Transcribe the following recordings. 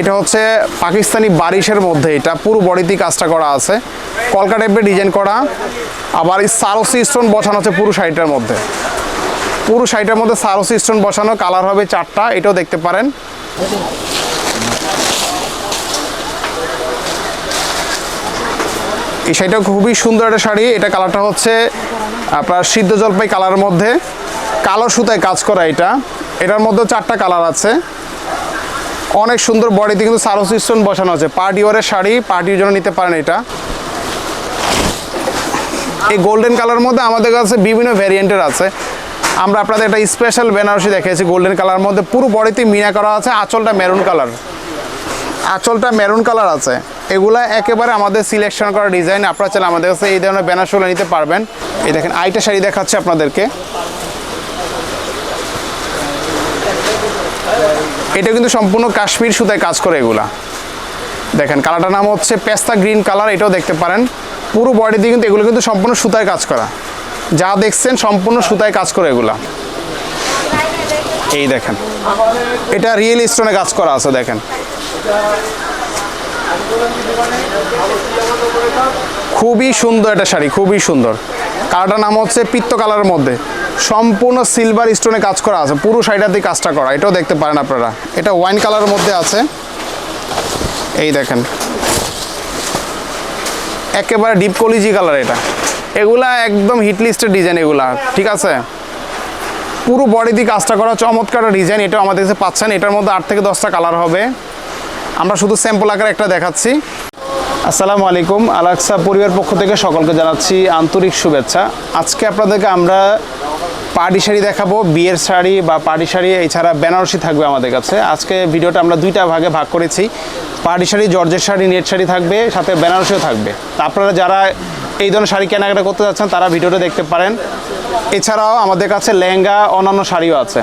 এটা হচ্ছে পাকিস্তানি বারিশের মধ্যে, এটা পুরো বডিতে কাজটা করা আছে। কলকা টাইপের ডিজাইন করা, আবার এই সারসি স্টোন বসানো আছে পুরো শাড়িটার মধ্যে। পুরো শাড়িটার মধ্যে সারসি স্টোন বসানো কালার হবে চারটা, এটাও দেখতে পারেন। এই শাড়িটা খুবই সুন্দর একটা শাড়ি, এটা কালারটা হচ্ছে আপনার সিদ্ধ জলপাই কালারের মধ্যে। কালো সুতায় কাজ করা এটা। এটার মধ্যে চারটা কালার আছে। অনেক সুন্দর বডিতে কিন্তু সারস স্টোন বসানো আছে। পার্টি ওয়ারের শাড়ি, পার্টির জন্য নিতে পারেন এটা। এই গোল্ডেন কালার মধ্যে আমাদের কাছে বিভিন্ন ভ্যারিয়েন্টের আছে। আমরা আপনাদের একটা স্পেশাল বেনারসি দেখিয়েছি গোল্ডেন কালার মধ্যে। পুরো বডিতে মিনা করা আছে, আঁচলটা মেরুন কালার আঁচলটা মেরুন কালার আছে। এগুলা একেবারে আমাদের সিলেকশন করা ডিজাইন আপনারা চাইলে আমাদের কাছে এই ধরনের বেনারসিগুলো নিতে পারবেন। এই দেখেন আইটা শাড়ি দেখাচ্ছে আপনাদেরকে। এটা কিন্তু সম্পূর্ণ কাশ্মীর সুতায় কাজ করে এগুলা। দেখেন, কালারটার নাম হচ্ছে পেস্তা গ্রিন কালার, এটাও দেখতে পারেন। পুরো বডিতে কিন্তু এগুলো কিন্তু সম্পূর্ণ সুতায় কাজ করা। যা দেখছেন সম্পূর্ণ সুতায় কাজ করে এগুলা। এই দেখেন, এটা রিয়েল স্টোনে কাজ করা আছে, দেখেন। খুবই সুন্দর একটা শাড়ি, খুবই সুন্দর। কালারটার নাম হচ্ছে পিত্ত কালারের মধ্যে। সম্পূর্ণ সিলভার স্টোনে কাজ করা আছে। পুরো শাড়িটাতে কাজটা করা। এটাও দেখতে পারেন আপনারা। এটা ওয়াইন কালারের মধ্যে আছে। এই দেখেন। একেবারে ডিপ কলিজি কালার এটা। এগুলা একদম হিট লিস্টের ডিজাইন এগুলা। ঠিক আছে? পুরো বডি দিয়ে কাজটা করা, চমৎকার ডিজাইন এটা আমাদের কাছে পাচ্ছেন। এটার মধ্যে আট থেকে দশটা কালার হবে। আমরা শুধু স্যাম্পল আকারে একটা দেখাচ্ছি। আসসালামু আলাইকুম। আলাক্সা পরিবার পক্ষ থেকে সকলকে জানাচ্ছি আন্তরিক শুভেচ্ছা। আজকে আপনাদেরকে আমরা পার্টি শাড়ি দেখাবো, বিয়ের শাড়ি বা পার্টি শাড়ি, এছাড়া বেনারসি থাকবে আমাদের কাছে। আজকে ভিডিওটা আমরা দুইটা ভাগে ভাগ করেছি। পার্টি শাড়ি, জর্জের শাড়ি, নেট শাড়ি থাকবে, সাথে বেনারসিও থাকবে। আপনারা যারা এই ধরনের শাড়ি কেনাকাটা করতে যাচ্ছেন, তারা ভিডিওটা দেখতে পারেন। এছাড়াও আমাদের কাছে লেহেঙ্গা, অন্যান্য শাড়িও আছে।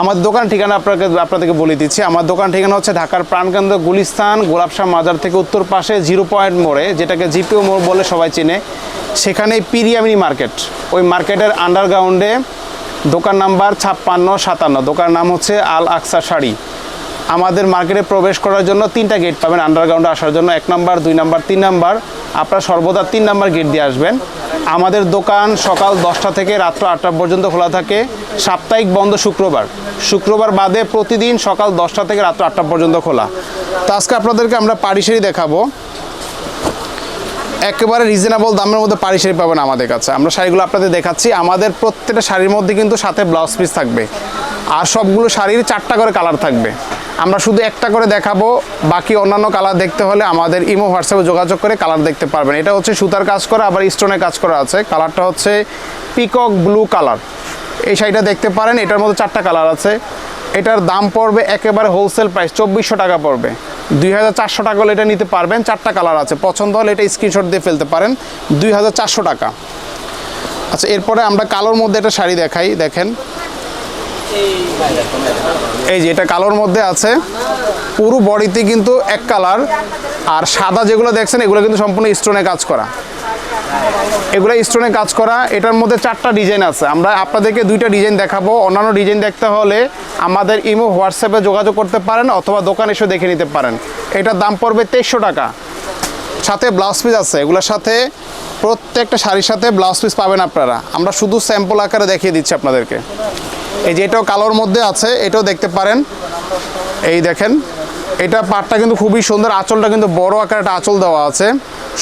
আমার দোকান ঠিকানা আপনাকে, আপনাদেরকে বলে দিচ্ছি। আমার দোকান ঠিকানা হচ্ছে ঢাকার প্রাণকেন্দ্র গুলিস্তান গোলাপশাহ মাজার থেকে উত্তর পাশে জিরো পয়েন্ট মোড়ে, যেটাকে জিপিও মোড় বলে সবাই চেনে। সেখানে পিরিয়ামিনি মার্কেট। ওই মার্কেটের আন্ডারগ্রাউন্ডে দোকান নাম্বার ছাপ্পান্ন সাতান্ন। দোকান নাম হচ্ছে আল আকসা শাড়ি। আমাদের মার্কেটে প্রবেশ করার জন্য তিনটা গেট পাবেন। আন্ডারগ্রাউন্ডে আসার জন্য এক নাম্বার দুই নাম্বার তিন নাম্বার আপনারা সর্বদা তিন নাম্বার গেট দিয়ে আসবেন। আমাদের দোকান সকাল দশটা থেকে রাত্র আটটা পর্যন্ত খোলা থাকে। সাপ্তাহিক বন্ধ শুক্রবার। শুক্রবার বাদে প্রতিদিন সকাল দশটা থেকে রাত্র আটটা পর্যন্ত খোলা। তো আজকে আপনাদেরকে আমরা পাড়ি শাড়ি দেখাবো। একেবারে রিজনেবল দামের মধ্যে পাড়ি শাড়ি পাবেন আমাদের কাছে। আমরা শাড়িগুলো আপনাদের দেখাচ্ছি। আমাদের প্রত্যেকটা শাড়ির মধ্যে কিন্তু সাথে ব্লাউজ পিস থাকবে। আর সবগুলো শাড়ির চারটা করে কালার থাকবে। আমরা শুধু একটা করে দেখাবো, বাকি অন্যান্য কালার দেখতে হলে আমাদের ইমো হোয়াটসঅ্যাপে যোগাযোগ করে কালার দেখতে পারবেন। এটা হচ্ছে সুতার কাজ করা, আবার স্টোনের কাজ করা আছে। কালারটা হচ্ছে পিকক ব্লু কালার এই শাড়িটা দেখতে পারেন, এটার মধ্যে চারটা কালার আছে। এটার দাম পড়বে একেবারে হোলসেল প্রাইস চব্বিশশো টাকা পড়বে। দুই হাজার চারশো টাকা হলে এটা নিতে পারবেন, চারটা কালার আছে। পছন্দ হলে এটা স্ক্রিনশট দিয়ে ফেলতে পারেন, দুই হাজার চারশো টাকা। আচ্ছা এরপরে আমরা কালোর মধ্যে একটা শাড়ি দেখাই, দেখেন। এই যে এটা কালোর মধ্যে আছে। পুরো বডিতে কিন্তু এক কালার। আর সাদা যেগুলো দেখছেন, এগুলো কিন্তু সম্পূর্ণ স্টোনে কাজ করা। এগুলো স্টোনে কাজ করা। এটার মধ্যে চারটা ডিজাইন আছে। আমরা আপনাদেরকে দুইটা ডিজাইন দেখাবো। অন্যান্য ডিজাইন দেখতে হলে আমাদের ইমো, হোয়াটসঅ্যাপে যোগাযোগ করতে পারেন অথবা দোকানে এসে দেখে নিতে পারেন। এটার দাম পড়বে তেইশশো টাকা। সাথে ব্লাউজ পিস আছে। এগুলোর সাথে প্রত্যেকটা শাড়ির সাথে ব্লাউজ পিস পাবেন আপনারা। আমরা শুধু স্যাম্পল আকারে দেখিয়ে দিচ্ছি আপনাদেরকে। এই যে এটাও কালোর মধ্যে আছে, এটাও দেখতে পারেন। এই দেখেন, এটা পাটটা কিন্তু খুবই সুন্দর, আঁচলটা কিন্তু বড় আকারে একটা আঁচল দেওয়া আছে।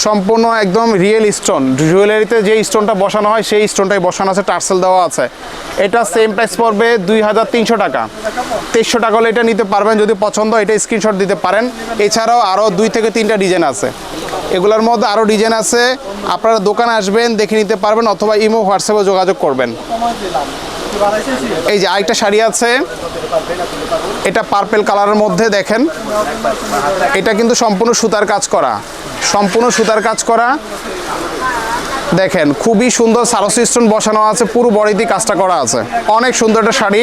সম্পূর্ণ একদম রিয়েল স্টোন জুয়েলারিতে যে স্টোনটা বসানো হয়, সেই স্টোনটাই বসানো আছে, টার্সেল দেওয়া আছে। এটা সেম প্রাইস পড়বে দুই হাজার তিনশো টাকা। তেইশশো টাকা হলে এটা নিতে পারবেন, যদি পছন্দ এটা স্ক্রিনশট দিতে পারেন। এছাড়াও আরও দুই থেকে তিনটা ডিজাইন আছে। এগুলোর মধ্যে আরও ডিজাইন আছে, আপনারা দোকানে আসবেন, দেখে নিতে পারবেন, অথবা ইমো, হোয়াটসঅ্যাপে যোগাযোগ করবেন। এই যে আরেকটা শাড়ি আছে। এটা পার্পেল কালারের মধ্যে দেখেন। এটা কিন্তু সম্পূর্ণ সুতার কাজ করা। সম্পূর্ণ সুতার কাজ করা। দেখেন, খুবই সুন্দর সারসি স্টোন বসানো আছে, পুরো বডিতে কাজটা করা আছে। অনেক সুন্দর একটা শাড়ি।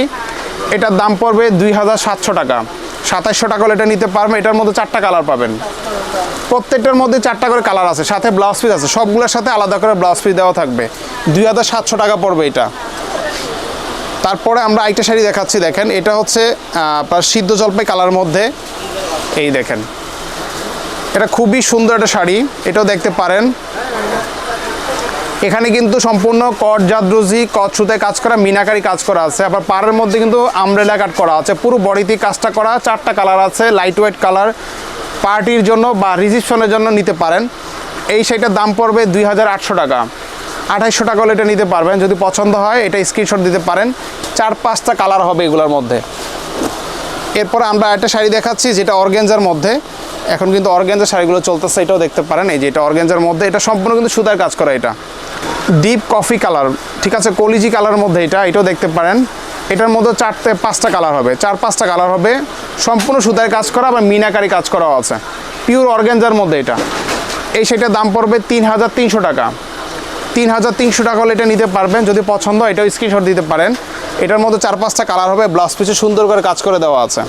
এটার দাম পড়বে দুই হাজার সাতশো টাকা। সাতাশশো টাকা এটা নিতে পারবেন এটার মধ্যে চারটা কালার পাবেন। প্রত্যেকটার মধ্যে চারটা করে কালার আছে, সাথে ব্লাউজ পিস আছে, সবগুলোর সাথে আলাদা করে ব্লাউজ পিস দেওয়া থাকবে। দুই হাজার সাতশো টাকা পড়বে এটা। তারপরে আমরা আরেকটা শাড়ি দেখাচ্ছি, দেখেন। এটা হচ্ছে আপনার সিদ্ধ জলপাই কালার মধ্যে। এই দেখেন। এটা খুবই সুন্দর একটা শাড়ি, এটাও দেখতে পারেন। এখানে কিন্তু সম্পূর্ণ কট জাদ্রুজি, কট সুতে কাজ করা, মিনাকারি কাজ করা আছে। আবার পাড়ের মধ্যে কিন্তু আমব্রেলা কাট করা আছে। পুরো বডিতে কাজটা করা, চারটা কালার আছে লাইট ওয়েট কালার। পার্টির জন্য বা রিসিপশনের জন্য নিতে পারেন। এই শাড়িটার দাম পড়বে দুই হাজার আটশো টাকা। আঠাইশশো টাকা হলে এটা নিতে পারবেন। যদি পছন্দ হয়, এটা স্ক্রিনশট দিতে পারেন। চার পাঁচটা কালার হবে এগুলোর মধ্যে। এরপর আমরা একটা শাড়ি দেখাচ্ছি, যেটা অর্গেঞ্জার মধ্যে। এখন কিন্তু অর্গেঞ্জার শাড়িগুলো চলতেছে, এটাও দেখতে পারেন। এই যে এটা অর্গেঞ্জার মধ্যে, এটা সম্পূর্ণ কিন্তু সুতার কাজ করা এটা। ডিপ কফি কালার ঠিক আছে? কলিজি কালার মধ্যে এটা, এটাও দেখতে পারেন। এটার মধ্যে চারটে, পাঁচটা কালার হবে। চার পাঁচটা কালার হবে। সম্পূর্ণ সুতায় কাজ করা বা মিনাকারি কাজ করাও আছে। পিওর অর্গেঞ্জার মধ্যে এটা। এই সেটার দাম পড়বে তিন হাজার তিনশো টাকা। তিন হাজার তিনশো টাকা হলে এটা নিতে পারবেন। যদি পছন্দ হয়, এটাও স্ক্রিনশট দিতে পারেন। এটার মধ্যে চার পাঁচটা কালার হবে ব্লাউজ পিসে সুন্দর করে কাজ করে দেওয়া আছে।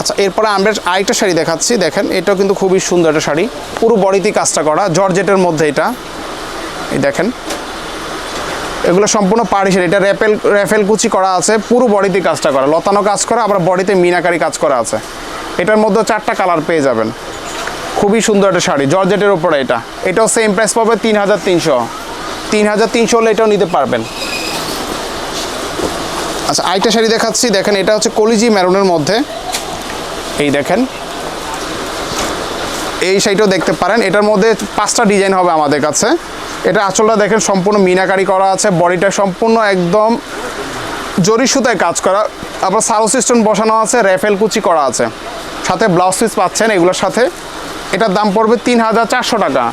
আচ্ছা এরপরে আমরা আরেকটা শাড়ি দেখাচ্ছি। দেখেন, এটাও কিন্তু খুবই সুন্দর একটা শাড়ি। পুরো বডিতে কাজটা করা, জর্জেটের মধ্যে এটা। এই দেখেন। এগুলো সম্পূর্ণ শাড়ি। এটা র্যাপেল, র্যাফেল কুচি করা আছে, পুরো বডিতে কাজটা করা। লতানো কাজ করা, আবার বডিতে মিনাকারি কাজ করা আছে। এটার মধ্যে চারটা কালার পেয়ে যাবেন। খুবই সুন্দর একটা শাড়ি, জর্জেটের উপরে এটা। এটাও সেম প্রাইস পাবে তিন হাজার তিনশো। তিন হাজার তিনশো হলে এটাও নিতে পারবেন। আচ্ছা আরেকটা শাড়ি দেখাচ্ছি। দেখেন, এটা হচ্ছে কলিজি ম্যারুনের মধ্যে। এই দেখেন। এই শাড়িটাও দেখতে পারেন। এটার মধ্যে পাঁচটা ডিজাইন হবে আমাদের কাছে। এটা আঁচলটা দেখেন, সম্পূর্ণ মিনাকারি করা আছে। বডিটা সম্পূর্ণ একদম জরি সুতায় কাজ করা। আবার সারো সিস্টেম বসানো আছে, র্যাফেল কুচি করা আছে। সাথে ব্লাউজ পিস পাচ্ছেন এগুলোর সাথে। এটার দাম পড়বে তিন হাজার চারশো টাকা।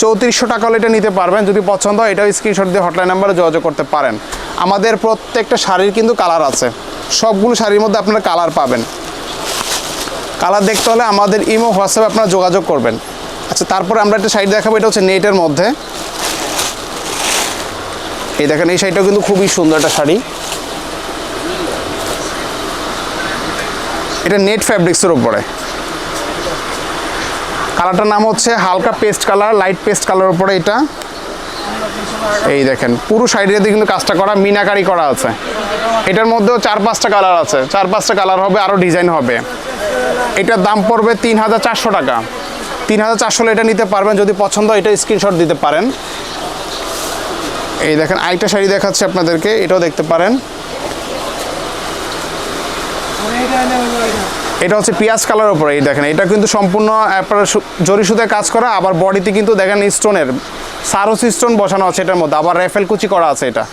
চৌত্রিশশো টাকা হলে এটা নিতে পারবেন। যদি পছন্দ হয়, এটাও স্ক্রিনশট দিয়ে হটলাইন নাম্বারে যোগাযোগ করতে পারেন। আমাদের প্রত্যেকটা শাড়ির কিন্তু কালার আছে। সবগুলো শাড়ির মধ্যে আপনারা কালার পাবেন। কালার দেখতে হলে আমাদের ইমো, হোয়াটসঅ্যাপে আপনারা যোগাযোগ করবেন। আচ্ছা তারপরে আমরা একটা শাড়ি দেখাবো, এটা হচ্ছে নেটের মধ্যে। এই দেখেন, এই শাড়িটাও কিন্তু খুবই সুন্দর একটা শাড়ি। এটা নেট ফ্যাব্রিক্সের উপরে। কালারটার নাম হচ্ছে হালকা paste colour, light paste colour উপরে এটা। এই দেখেন, পুরো সাইডে কিন্তু কাজটা করা, মিনাকারি করা আছে। এটার মধ্যেও চার পাঁচটা কালার আছে। চার পাঁচটা কালার হবে আরও ডিজাইন হবে। এটার দাম পড়বে তিন হাজার চারশো টাকা। তিন হাজার চারশো এটা নিতে পারবেন, যদি পছন্দ এটা স্ক্রিনশট দিতে পারেন। এই দেখেন, আরেকটা শাড়ি দেখাচ্ছি আপনাদেরকে, এটাও দেখতে পারেন। এটা হচ্ছে পিঁয়াজ কালার উপরে, এই দেখেন, এটা কিন্তু সম্পূর্ণ আপনার জরি সুতে কাজ করা, আবার বডিতে কিন্তু দেখেন স্টোনের, সারস স্টোন বসানো আছে এটার মধ্যে, আবার রেফেল কুচি করা আছে এটা।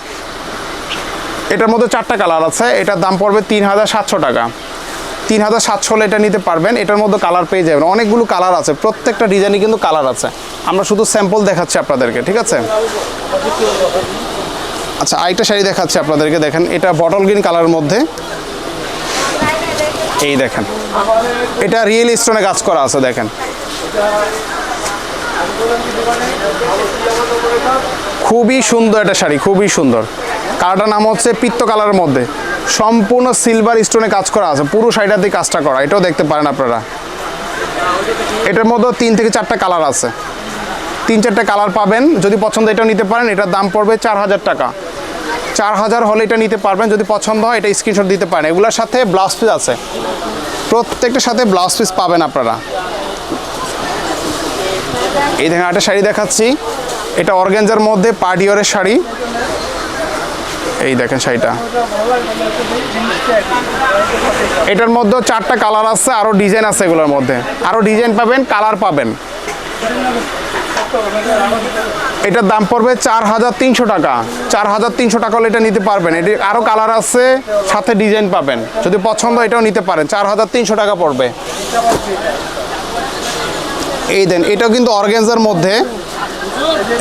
এটার মধ্যে চারটা কালার আছে, এটার দাম পড়বে তিন হাজার সাতশো টাকা। তিন হাজার সাতশো হলে এটা নিতে পারবেন, এটার মধ্যে কালার পেয়ে যাবেন, অনেকগুলো কালার আছে, প্রত্যেকটা ডিজাইনে কিন্তু কালার আছে। আমরা শুধু স্যাম্পল দেখাচ্ছি আপনাদেরকে, ঠিক আছে? আচ্ছা আরেকটা শাড়ি দেখাচ্ছি আপনাদেরকে, দেখেন, এটা বটল গ্রিন কালারের মধ্যে। এই দেখেন। এটা রিয়েল স্টোনে কাজ করা আছে, দেখেন। খুবই সুন্দর একটা শাড়ি, খুবই সুন্দর। কালারটার নাম হচ্ছে পিত্ত কালারের মধ্যে। সম্পূর্ণ সিলভার স্টোনে কাজ করা আছে, পুরো শাড়িটাতে কাজটা করা, এটাও দেখতে পারেন আপনারা। এটার মধ্যে তিন থেকে চারটা কালার আছে। তিন চারটা কালার পাবেন, যদি পছন্দ এটাও নিতে পারেন, এটার দাম পড়বে চার হাজার টাকা। চার হাজার হলে এটা নিতে পারবেন, যদি পছন্দ হয় এটা স্ক্রিনশট দিতে পারেন। এগুলোর সাথে ব্লাউজ পিস আছে। প্রত্যেকটার সাথে ব্লাউজ পিস পাবেন আপনারা। এই দেখেন একটা শাড়ি দেখাচ্ছি। এটা অর্গেঞ্জার মধ্যে পার্টিওরের শাড়ি। এই দেখেন শাড়িটা। এটার মধ্যে চারটা কালার আছে আরও ডিজাইন আছে এগুলোর মধ্যে। আরও ডিজাইন পাবেন কালার পাবেন। এটার দাম পড়বে চার হাজার তিনশো টাকা। চার হাজার তিনশো টাকা হলে এটা নিতে পারবেন। এটি আরও কালার আছে, সাথে ডিজাইন পাবেন। যদি পছন্দ এটাও নিতে পারেন। চার হাজার তিনশো টাকা পড়বে। এই দেন, এটাও কিন্তু অর্গেঞ্জার মধ্যে।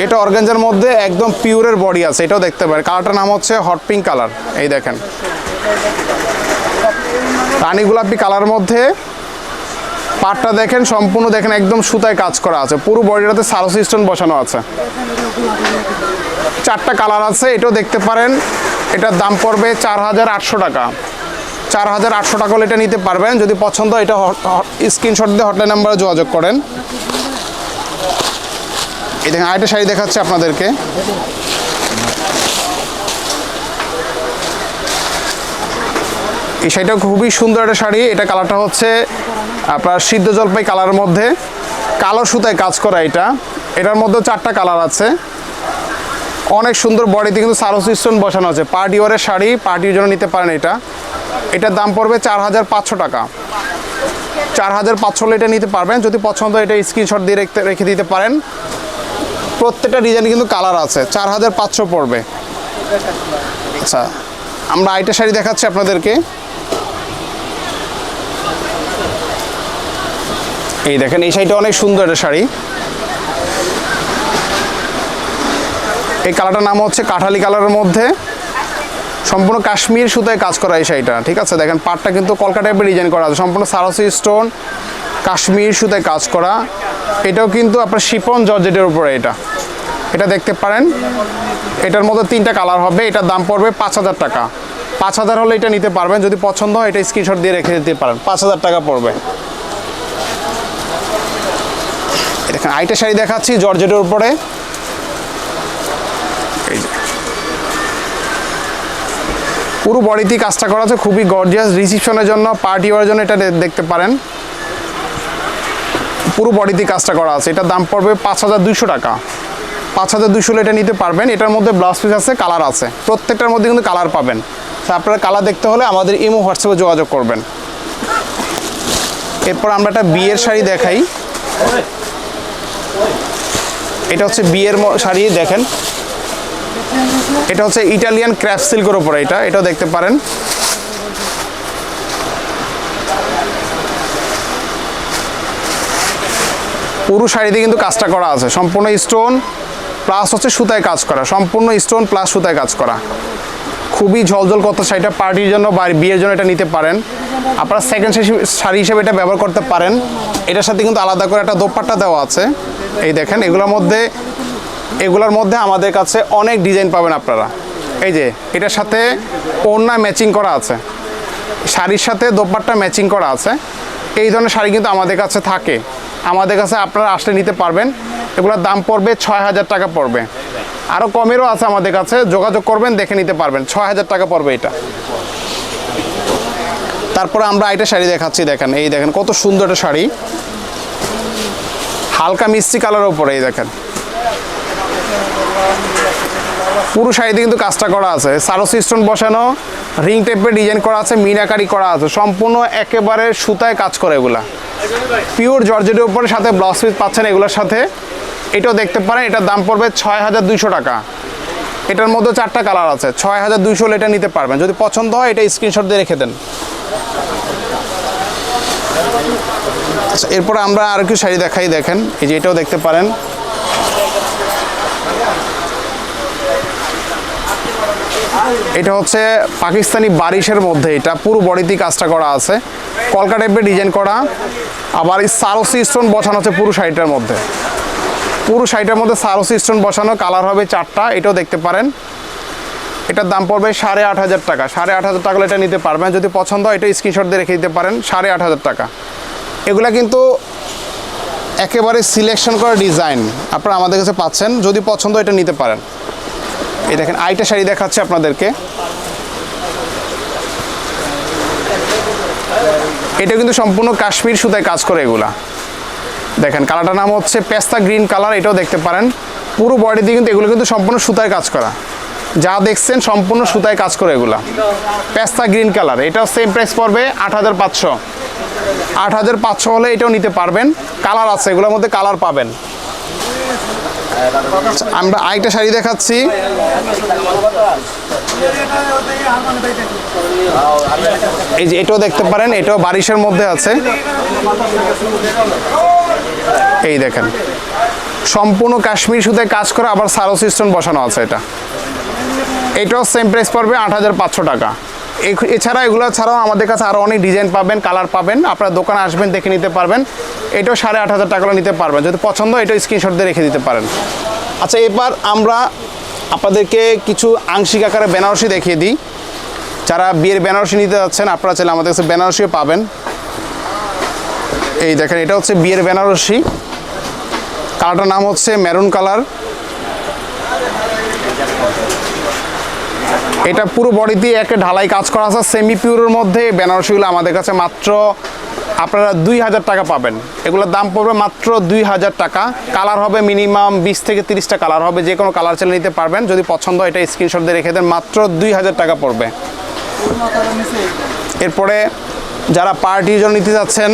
এটা অর্গেঞ্জার মধ্যে একদম পিওরের বডি আছে, এটাও দেখতে পারেন। কালারটার নাম হচ্ছে হট পিঙ্ক কালার এই দেখেন। রানী গোলাপি কালার মধ্যে পাটটা দেখেন, সম্পূর্ণ দেখেন, একদম সুতায় কাজ করা আছে। পুরো বডিটাতে সারো সিস্টেম বসানো আছে। চারটা কালার আছে, এটাও দেখতে পারেন। এটার দাম পড়বে চার হাজার আটশো টাকা। চার হাজার আটশো টাকা হলে এটা নিতে পারবেন। যদি পছন্দ এটা স্ক্রিনশট দিয়ে হটলাইন নাম্বারে যোগাযোগ করেন। এই দেখেন, আরেকটা শাড়ি দেখাচ্ছে আপনাদেরকে। এই শাড়িটা খুবই সুন্দর একটা শাড়ি। এটা কালারটা হচ্ছে আপনার সিদ্ধ জলপাই কালারের মধ্যে কালো সুতায় কাজ করা এটা। এটার মধ্যে চারটা কালার আছে। অনেক সুন্দর বডিতে কিন্তু সারস স্টোন বসানো আছে। পার্টি ওয়ারের শাড়ি, পার্টির জন্য নিতে পারেন এটা। এটার দাম পড়বে চার হাজার পাঁচশো টাকা। চার হাজার পাঁচশো এটা নিতে পারবেন। যদি পছন্দ এটা স্ক্রিনশট দিয়ে রেখে রেখে দিতে পারেন। প্রত্যেকটা ডিজাইন কিন্তু কালার আছে। চার হাজার পাঁচশো পড়বে। আচ্ছা আমরা আইটা শাড়ি দেখাচ্ছি আপনাদেরকে। এই দেখেন, এই শাড়িটা অনেক সুন্দর একটা শাড়ি। এই কালারটার নাম হচ্ছে কাঠালি কালারের মধ্যে। সম্পূর্ণ কাশ্মীর সুতায় কাজ করা এই শাড়িটা, ঠিক আছে? দেখেন, পাটটা কিন্তু কলকা টাইপের ডিজাইন করা আছে। সম্পূর্ণ সারসি স্টোন কাশ্মীর সুতায় কাজ করা। এটাও কিন্তু আপনার শিপন জর্জেটের উপরে এটা। এটা দেখতে পারেন। এটার মধ্যে তিনটা কালার হবে। এটার দাম পড়বে পাঁচ হাজার টাকা। পাঁচ হাজার হলে এটা নিতে পারবেন। যদি পছন্দ হয়, এটা স্ক্রিনশট দিয়ে রেখে দিতে পারেন। পাঁচ হাজার টাকা পড়বে এই দেখেন আইটা শাড়ি দেখাচ্ছি জর্জেটের উপরে। পুরো বডিতেই কাজটা করা আছে, খুবই গর্জিয়াস রিসিপশনের জন্য পার্টি হওয়ার জন্য এটা দেখতে পারেন। পুরো বডিতে কাজটা করা আছে। এটার দাম পড়বে পাঁচ হাজার দুইশো টাকা। পাঁচ হাজার দুইশো এটা নিতে পারবেন। এটার মধ্যে ব্লাউজ পিস আছে কালার আছে। প্রত্যেকটার মধ্যে কিন্তু কালার পাবেন। তো আপনারা কালার দেখতে হলে আমাদের ইমো হোয়াটসঅ্যাপে যোগাযোগ করবেন। এরপর আমরা একটা বিয়ের শাড়ি দেখাই। এটা হচ্ছে বিয়ের শাড়ি, দেখেন। এটা হচ্ছে ইটালিয়ান ক্র্যাপ সিল্কের উপরে এটা, এটাও দেখতে পারেন। পুরো শাড়িতে কিন্তু কাজটা করা আছে, সম্পূর্ণ স্টোন প্লাস হচ্ছে সুতায় কাজ করা, সম্পূর্ণ স্টোন প্লাস সুতায় কাজ করা। খুবই ঝলঝল কত শাড়িটা পার্টির জন্য বা বিয়ের জন্য এটা নিতে পারেন। আপনারা সেকেন্ড শাড়ি হিসেবে এটা ব্যবহার করতে পারেন। এটার সাথে কিন্তু আলাদা করে একটা দোপাট্টা দেওয়া আছে। এই দেখেন, এগুলোর মধ্যে এগুলোর মধ্যে আমাদের কাছে অনেক ডিজাইন পাবেন আপনারা। এই যে, এটার সাথে ওড়না ম্যাচিং করা আছে। শাড়ির সাথে দোপাট্টা ম্যাচিং করা আছে। এই ধরনের শাড়ি কিন্তু আমাদের কাছে থাকে। আমাদের কাছে আপনারা আসলে নিতে পারবেন। এগুলোর দাম পড়বে ছয় হাজার টাকা পড়বে। আরও কমেরও আছে আমাদের কাছে। যোগাযোগ করবেন, দেখে নিতে পারবেন। ছয় হাজার টাকা পড়বে এটা। তারপরে আমরা এটা শাড়ি দেখাচ্ছি, দেখেন। এই দেখেন, কত সুন্দর একটা শাড়ি। হালকা মিষ্টি কালারের উপরে, এই দেখেন। পুরো শাড়িতে কিন্তু কাজটা করা আছে। সারস স্টোন বসানো, রিং টাইপের ডিজাইন করা আছে, মিনাকারি করা আছে। সম্পূর্ণ একেবারে সুতায় কাজ করে এগুলা। পিওর জর্জেটের উপরে সাথে ব্লাউজ পিস পাচ্ছেন এগুলোর সাথে। এটাও দেখতে পারেন, এটার দাম পড়বে ছয় হাজার দুইশো টাকা। এটার মধ্যে চারটা কালার আছে ছয় হাজার দুইশো এটা নিতে পারবেন। যদি পছন্দ হয়, এটা স্ক্রিনশট দিয়ে রেখে দেন। আচ্ছা এরপরে আমরা আর কি শাড়ি দেখাই, দেখেন। এই যে এটাও দেখতে পারেন। এটা হচ্ছে পাকিস্তানি বারিশের মধ্যে, এটা পুরো বডিতে কাজটা করা আছে। কলকা টাইপের ডিজাইন করা, আবার এই সারসি স্টোন বসানো আছে পুরো শাড়িটার মধ্যে। পুরো শাড়িটার মধ্যে সারসি স্টোন বসানো, কালার হবে চারটা, এটাও দেখতে পারেন। এটার দাম পড়বে সাড়ে আট হাজার টাকা। সাড়ে আট হাজার টাকা এটা নিতে পারবেন। যদি পছন্দ হয়, এটা স্ক্রিনশট দিয়ে রেখে দিতে পারেন। সাড়ে আট হাজার টাকা। এগুলা কিন্তু একেবারে সিলেকশন করা ডিজাইন আপনারা আমাদের কাছে পাচ্ছেন। যদি পছন্দ এটা নিতে পারেন। এই দেখেন আইটা শাড়ি দেখাচ্ছে আপনাদেরকে। এটা কিন্তু সম্পূর্ণ কাশ্মীর সুতায় কাজ করে এগুলা। দেখেন, কালারটার নাম হচ্ছে পেস্তা গ্রিন কালার, এটাও দেখতে পারেন। পুরো বডি দিয়ে কিন্তু এগুলো কিন্তু সম্পূর্ণ সুতায় কাজ করা। যা দেখছেন, সম্পূর্ণ সুতায় কাজ করে এগুলা। পেস্তা গ্রিন কালার, এটাও সেম প্রাইস পড়বে আট হাজার পাঁচশো। আট হাজার পাঁচশো হলে এটাও নিতে পারবেন। কালার আছে, এগুলোর মধ্যে কালার পাবেন। আমরা আরেকটা শাড়ি দেখাচ্ছি। এই যে এটাও দেখতে পারেন, এটাও বারিশের মধ্যে আছে। এই দেখেন। সম্পূর্ণ কাশ্মীর সুতায় কাজ করে আবার সারো সিস্টেম বসানো আছে এটা। এটাও সেম প্রাইস পড়বে আট হাজার পাঁচশো টাকা। এছাড়া এগুলো ছাড়াও আমাদের কাছে আরও অনেক ডিজাইন পাবেন কালার পাবেন। আপনার দোকানে আসবেন, দেখে নিতে পারবেন। এটাও সাড়ে আট হাজার টাকা নিতে পারবেন। যদি পছন্দ এটাও স্ক্রিনশট দিয়ে রেখে দিতে পারেন। আচ্ছা এবার আমরা আপনাদেরকে কিছু আংশিক আকারে বেনারসি দেখিয়ে দিই। যারা বিয়ের বেনারসি নিতে যাচ্ছেন, আপনারা চাইলে আমাদের কাছে বেনারসিও পাবেন। এই দেখেন, এটা হচ্ছে বিয়ের বেনারসি। কালারটার নাম হচ্ছে মেরুন কালার। এটা পুরো বডিতে একটা ঢালাই কাজ করা আছে সেমি পিওরের মধ্যে। বেনারসিগুলো আমাদের কাছে মাত্র আপনারা দুই হাজার টাকা পাবেন। এগুলোর দাম পড়বে মাত্র দুই হাজার টাকা। কালার হবে মিনিমাম বিশ থেকে তিরিশটা কালার হবে, যে কোনো কালার চালিয়ে নিতে পারবেন। যদি পছন্দ এটা স্ক্রিনশট দিয়ে রেখে দেন, মাত্র দুই হাজার টাকা পড়বে। এরপরে যারা পার্টির জন্য নিতে যাচ্ছেন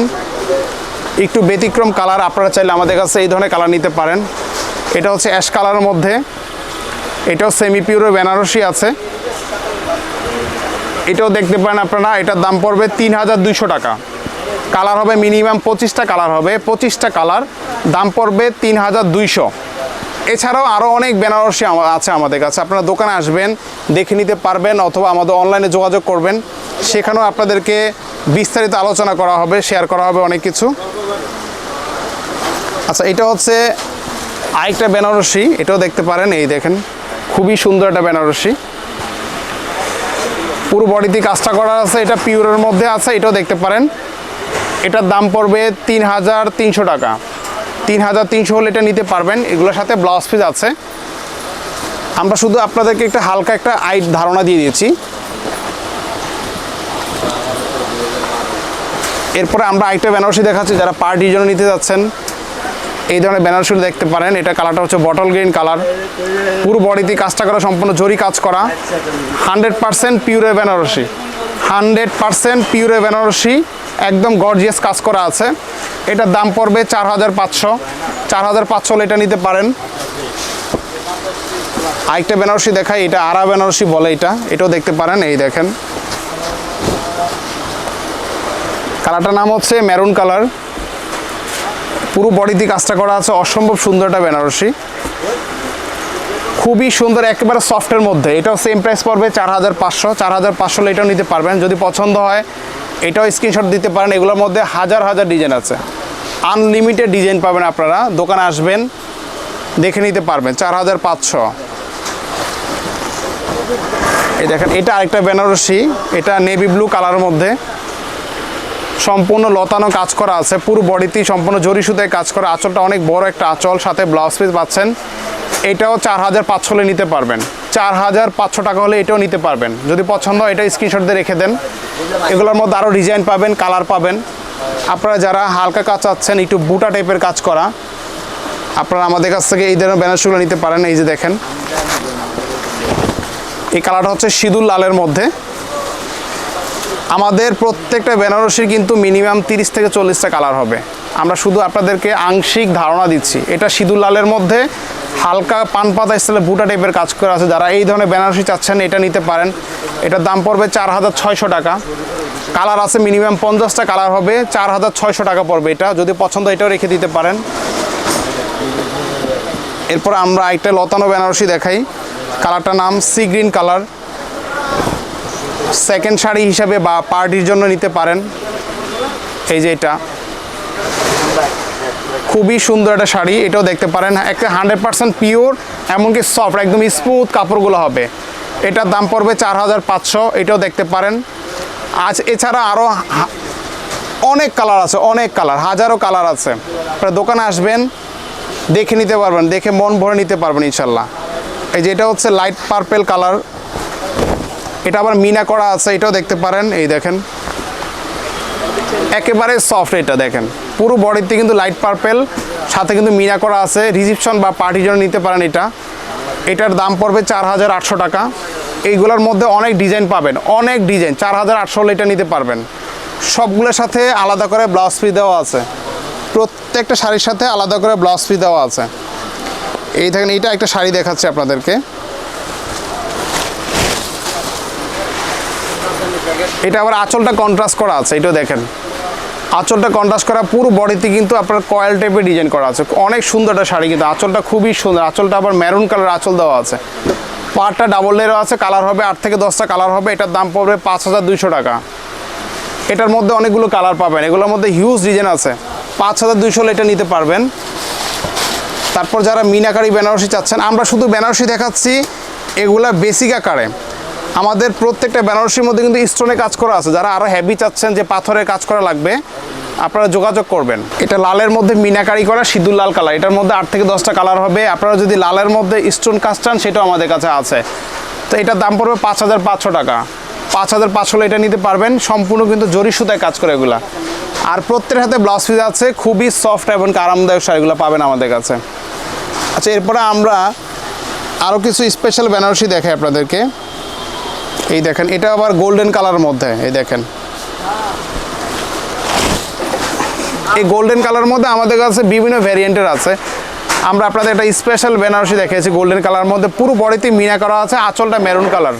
একটু ব্যতিক্রম কালার, আপনারা চাইলে আমাদের কাছে এই ধরনের কালার নিতে পারেন। এটা হচ্ছে অ্যাশ কালারের মধ্যে। এটাও সেমি পিওর বেনারসি আছে। এটাও দেখতে পারেন আপনারা, এটার দাম পড়বে তিন হাজার দুইশো টাকা। কালার হবে মিনিমাম পঁচিশটা কালার হবে। পঁচিশটা কালার, দাম পড়বে তিন হাজার দুইশো। এছাড়াও আরও অনেক বেনারসি আছে আমাদের কাছে। আপনারা দোকানে আসবেন, দেখে নিতে পারবেন অথবা আমাদের অনলাইনে যোগাযোগ করবেন। সেখানেও আপনাদেরকে বিস্তারিত আলোচনা করা হবে শেয়ার করা হবে অনেক কিছু। আচ্ছা এটা হচ্ছে আরেকটা বেনারসি, এটাও দেখতে পারেন, এই দেখেন, খুবই সুন্দর একটা বেনারসি। পুরো বডিতে কাজটা করা আছে, এটা পিওরের মধ্যে আছে, এটাও দেখতে পারেন। এটার দাম পড়বে তিন হাজার তিনশো টাকা। তিন হাজার তিনশো হলে এটা নিতে পারবেন। এগুলোর সাথে ব্লাউজ পিস আছে। আমরা শুধু আপনাদেরকে একটা হালকা একটা আই ধারণা দিয়ে দিয়েছি। এরপরে আমরা আরেকটা বেনারসি দেখাচ্ছি, যারা পার্টির জন্য নিতে যাচ্ছেন। এই ধরনের বেনারসি দেখতে পারেন। এটা কালারটা হচ্ছে বটল গ্রিন কালার পুরো বডিতে কাজটা করা, সম্পূর্ণ জরি কাজ করা। Hundred percent pure Banarasi. Hundred percent pure Banarasi. একদম গর্জিয়াস কাজ করা আছে। এটার দাম পড়বে চার হাজার পাঁচশো। চার হাজার পাঁচশো এটা নিতে পারেন। আরেকটা বেনারসি দেখাই, এটা আরা বেনারসি বলে এটা। এটাও দেখতে পারেন, এই দেখেন। কালারটার নাম হচ্ছে মেরুন কালার। পুরো বডিতে কাজটা করা আছে, অসম্ভব সুন্দর একটা বেনারসি। খুবই সুন্দর, একেবারে সফটের মধ্যে। এটাও সেম প্রাইস পড়বে চার হাজার পাঁচশো। চার হাজার পাঁচশো এটাও নিতে পারবেন। যদি পছন্দ হয় এটাও স্ক্রিনশট দিতে পারেন, এগুলোর মধ্যে হাজার হাজার ডিজাইন আছে। আনলিমিটেড ডিজাইন পাবেন আপনারা, দোকানে আসবেন, দেখে নিতে পারবেন, চার হাজার পাঁচশো। এই দেখেন, এটা আরেকটা বেনারসি, এটা নেভি ব্লু কালারের মধ্যে। সম্পূর্ণ লতানো কাজ করা আছে, পুরো বডিতেই সম্পূর্ণ জরি সুতায় কাজ করা, আঁচলটা অনেক বড় একটা আঁচল, সাথে ব্লাউজ পিস পাচ্ছেন। এটাও চার হাজার পাঁচশো হলে নিতে পারবেন। চার হাজার পাঁচশো টাকা হলে এটাও নিতে পারবেন। যদি পছন্দ হয়, এটা স্ক্রিনশট দিয়ে রেখে দেন। এগুলোর মধ্যে আরও ডিজাইন পাবেন কালার পাবেন। আপনারা যারা হালকা কাজ চাচ্ছেন, একটু বুটা টাইপের কাজ করা, আপনারা আমাদের কাছ থেকে এই ধরনের ব্যানার্সগুলো নিতে পারেন। এই যে দেখেন। এই কালারটা হচ্ছে সিঁদুর লালের মধ্যে। আমাদের প্রত্যেকটা বেনারসির কিন্তু মিনিমাম তিরিশ থেকে চল্লিশটা কালার হবে। আমরা শুধু আপনাদেরকে আংশিক ধারণা দিচ্ছি। এটা সিঁদুর লালের মধ্যে হালকা পান পাতা স্টাইলে বুটা টাইপের কাজ করা আছে। যারা এই ধরনের বেনারসি চাচ্ছেন, এটা নিতে পারেন। এটার দাম পড়বে চার হাজার ছয়শো টাকা। কালার আছে মিনিমাম পঞ্চাশটা কালার হবে, চার হাজার ছয়শো টাকা পড়বে এটা। যদি পছন্দ এটাও রেখে দিতে পারেন। এরপর আমরা একটা লতানো বেনারসি দেখাই। কালারটার নাম sea green colour second sari হিসাবে বা পার্টির জন্য নিতে পারেন। এই যে এটা। খুবই সুন্দর একটা শাড়ি, এটাও দেখতে পারেন। একটা হান্ড্রেড পার্সেন্ট পিওর এমনকি সফট একদম স্মুথ কাপড়গুলো হবে। এটার দাম পড়বে চার হাজার পাঁচশো, এটাও দেখতে পারেন। আজ এছাড়া আরও অনেক কালার আছে, অনেক কালার, হাজারো কালার আছে। আপনারা দোকানে আসবেন, দেখে নিতে পারবেন, দেখে মন ভরে নিতে পারবেন ইনশাল্লাহ। এই যে এটা হচ্ছে লাইট পার্পেল কালার এটা আবার মিনা করা আছে, এটাও দেখতে পারেন, এই দেখেন। একেবারে সফট এটা, দেখেন। পুরো বডিতে কিন্তু লাইট পার্পেল সাথে কিন্তু মিনা করা আছে। রিসিপশন বা পার্টির জন্য নিতে পারেন এটা। এটার দাম পড়বে চার হাজার আটশো টাকা। এইগুলোর মধ্যে অনেক ডিজাইন পাবেন, অনেক ডিজাইন চার হাজার আটশো এটা নিতে পারবেন। সবগুলোর সাথে আলাদা করে ব্লাউজ পিস দেওয়া আছে। প্রত্যেকটা শাড়ির সাথে আলাদা করে ব্লাউজ পিস দেওয়া আছে। এই দেখেন, এইটা একটা শাড়ি দেখাচ্ছে আপনাদেরকে। এটা আবার আঁচলটা কন্ট্রাস্ট করা আছে, এটাও দেখেন। আঁচলটা কন্ট্রাস্ট করা পুরো বডিতে কিন্তু আপনার কয়েল টাইপের ডিজাইন করা আছে। অনেক সুন্দর একটা শাড়ি কিন্তু। আঁচলটা খুবই সুন্দর। আঁচলটা আবার মেরুন কালার আঁচল দেওয়া আছে। পাটটা ডাবল লেয়ারও আছে। কালার হবে আট থেকে দশটা কালার হবে। এটার দাম পড়বে পাঁচ হাজার দুইশো টাকা। এটার মধ্যে অনেকগুলো কালার পাবেন। এগুলোর মধ্যে হিউজ ডিজাইন আছে। পাঁচ হাজার দুইশো এটা নিতে পারবেন। তারপর যারা মিনাকারি বেনারসি চাচ্ছেন, আমরা শুধু বেনারসি দেখাচ্ছি। এগুলা বেসিক আকারে। আমাদের প্রত্যেকটা বেনারসির মধ্যে কিন্তু স্টোনে কাজ করা আছে। যারা আরও হেভি চাচ্ছেন যে পাথরের কাজ করা লাগবে, আপনারা যোগাযোগ করবেন। এটা লালের মধ্যে মিনাকারি করা, সিঁদুর লাল কালার এটার মধ্যে আট থেকে দশটা কালার হবে। আপনারা যদি লালের মধ্যে স্টোন কাজ চান, সেটাও আমাদের কাছে আছে। তো এটার দাম পড়বে পাঁচ হাজার পাঁচশো টাকা। পাঁচ হাজার পাঁচশো এটা নিতে পারবেন। সম্পূর্ণ কিন্তু জরি সুতায় কাজ করে এগুলা। আর প্রত্যেকের হাতে ব্লাউজ পিস আছে। খুবই সফট এবং আরামদায়ক শাড়িগুলো পাবেন আমাদের কাছে। আচ্ছা এরপরে আমরা আরও কিছু স্পেশাল বেনারসি দেখাই আপনাদেরকে। এই দেখেন, এটা আবার গোল্ডেন কালার মধ্যে, এই দেখেন। এই গোল্ডেন কালার মধ্যে আমাদের কাছে বিভিন্ন ভ্যারিয়েন্টের আছে। আমরা আপনাদের একটা স্পেশাল বেনারসি দেখিয়েছি গোল্ডেন কালার মধ্যে। পুরো বডিতে মিনা করা আছে, আঁচলটা মেরুন কালার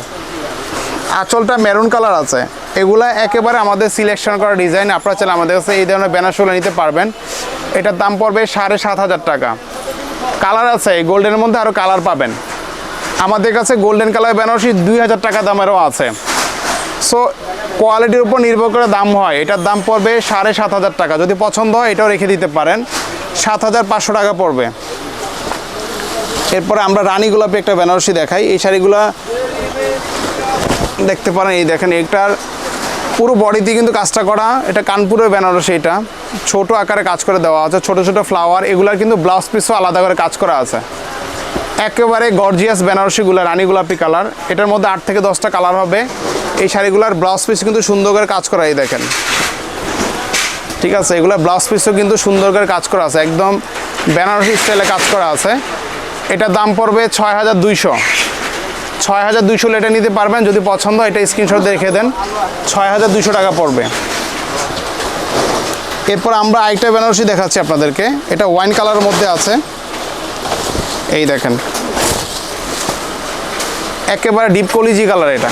আঁচলটা মেরুন কালার আছে। এগুলা একেবারে আমাদের সিলেকশন করা ডিজাইন আপনারা চাইলে আমাদের কাছে এই ধরনের বেনারসিগুলো নিতে পারবেন। এটার দাম পড়বে সাড়ে সাত হাজার টাকা। কালার আছে, এই গোল্ডেনের মধ্যে আরও কালার পাবেন। আমাদের কাছে গোল্ডেন কালার বেনারসি দুই হাজার টাকা দামেরও আছে। সো কোয়ালিটির উপর নির্ভর করে দাম হয়। এটার দাম পড়বে সাড়ে সাত হাজার টাকা। যদি পছন্দ হয়, এটাও রেখে দিতে পারেন। সাত হাজার পাঁচশো টাকা পড়বে। এরপরে আমরা রানী গোলাপি একটা বেনারসি দেখাই। এই শাড়িগুলা দেখতে পারেন, এই দেখেন, এটার পুরো বডিতে কিন্তু কাজটা করা। এটা কানপুরের বেনারসি এটা। ছোট আকারে কাজ করে দেওয়া আছে। ছোট ছোট ফ্লাওয়ার এগুলার কিন্তু ব্লাউজ পিসও আলাদা করে কাজ করা আছে। একেবারে গর্জিয়াস বেনারসিগুলো রানী গোলাপি কালার। এটার মধ্যে আট থেকে দশটা কালার হবে। এই শাড়িগুলোর ব্লাউজ পিস কিন্তু সুন্দর করে কাজ করা, এই দেখেন। ঠিক আছে, এগুলো ব্লাউজ পিসও কিন্তু সুন্দর করে কাজ করা আছে। একদম বেনারসি স্টাইলে কাজ করা আছে। এটার দাম পড়বে ছয় হাজার দুইশো। ছয় হাজার দুইশো এটা নিতে পারবেন, যদি পছন্দ হয়, এটা স্ক্রিনশট দেখে দেন। ছয় হাজার দুইশো টাকা পড়বে। এরপর আমরা আরেকটা বেনারসি দেখাচ্ছি আপনাদেরকে। এটা ওয়াইন কালারের মধ্যে আছে। এই দেখেন। একেবারে ডিপ কলিজি কালার এটা।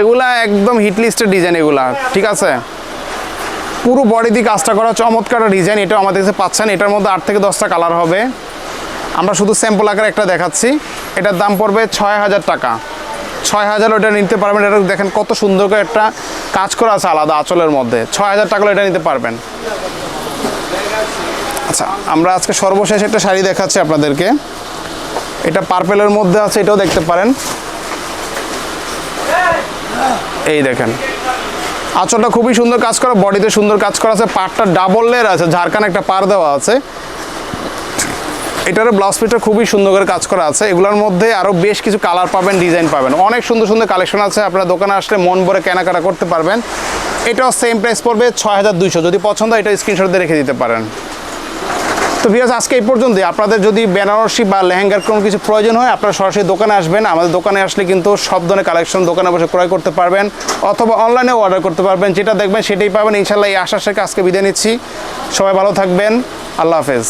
এগুলা একদম হিট লিস্টের ডিজাইন এগুলা, ঠিক আছে? পুরো বডি দিয়ে কাজটা করা চমৎকার ডিজাইন এটা আমাদের কাছে পাচ্ছেন। এটার মধ্যে আট থেকে দশটা কালার হবে। আমরা শুধু স্যাম্পল আকারে একটা দেখাচ্ছি। এটার দাম পড়বে ছয় হাজার টাকা। ছয় হাজার ওটা নিতে পারবেন। এটা দেখেন কত সুন্দর করে একটা কাজ করা আছে আলাদা আঁচলের মধ্যে। ছয় হাজার টাকা এটা নিতে পারবেন। আচ্ছা আমরা আজকে সর্বশেষ একটা শাড়ি দেখাচ্ছি আপনাদেরকে। এটা পার্পেলের মধ্যে আছে, এটাও দেখতে পারেন। এই দেখেন। আঁচলটা খুবই সুন্দর কাজ করা, বডিতে সুন্দর কাজ করা আছে পাটটা ডাবল লেয়ার আছে, ঝাড়খান একটা পার দেওয়া আছে। এটারও ব্লাউজ পিসটা খুবই সুন্দর করে কাজ করা আছে, এগুলোর মধ্যে আরও বেশ কিছু কালার পাবেন ডিজাইন পাবেন। অনেক সুন্দর সুন্দর কালেকশন আছে, আপনার দোকানে আসলে মন ভরে কেনাকাটা করতে পারবেন। এটাও সেম প্রাইস পড়বে ছয় হাজার দুইশো, যদি পছন্দ হয়, এটা স্ক্রিনশট দিয়ে রেখে দিতে পারেন। তো ভিয়াস আজকে এই পর্যন্তই। আপনাদের যদি বেনারসি বা লেহেঙ্গার কোনো কিছু প্রয়োজন হয়, আপনারা সরাসরি দোকানে আসবেন। আমাদের দোকানে আসলে কিন্তু সব ধরনের কালেকশন দোকানে বসে ক্রয় করতে পারবেন অথবা অনলাইনেও অর্ডার করতে পারবেন। যেটা দেখবেন সেটাই পাবেন। ইনশাল্লাহ এই আশার সাথে আজকে বিদায় নিচ্ছি। সবাই ভালো থাকবেন। আল্লাহ হাফেজ।